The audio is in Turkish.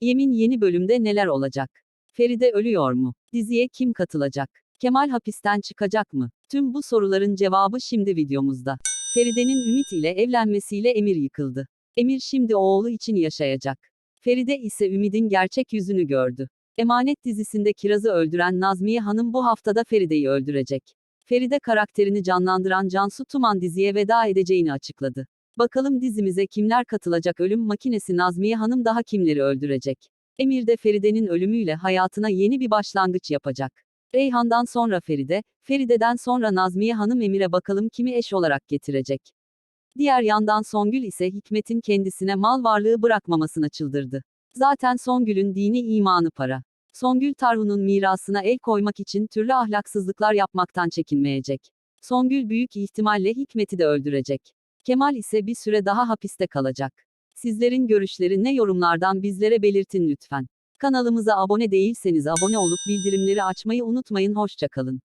Yemin yeni bölümde neler olacak? Feride ölüyor mu? Diziye kim katılacak? Kemal hapisten çıkacak mı? Tüm bu soruların cevabı şimdi videomuzda. Feride'nin Ümit ile evlenmesiyle Emir yıkıldı. Emir şimdi oğlu için yaşayacak. Feride ise Ümit'in gerçek yüzünü gördü. Emanet dizisinde Kiraz'ı öldüren Nazmiye Hanım bu haftada Feride'yi öldürecek. Feride karakterini canlandıran Cansu Tuman diziye veda edeceğini açıkladı. Bakalım dizimize kimler katılacak ölüm makinesi Nazmiye Hanım daha kimleri öldürecek? Emir de Feride'nin ölümüyle hayatına yeni bir başlangıç yapacak. Reyhan'dan sonra Feride, Feride'den sonra Nazmiye Hanım Emir'e bakalım kimi eş olarak getirecek. Diğer yandan Songül ise Hikmet'in kendisine mal varlığı bırakmamasına çıldırdı. Zaten Songül'ün dini imanı para. Songül Tarhun'un mirasına el koymak için türlü ahlaksızlıklar yapmaktan çekinmeyecek. Songül büyük ihtimalle Hikmet'i de öldürecek. Kemal ise bir süre daha hapiste kalacak. Sizlerin görüşleri ne yorumlardan bizlere belirtin lütfen. Kanalımıza abone değilseniz abone olup bildirimleri açmayı unutmayın hoşçakalın.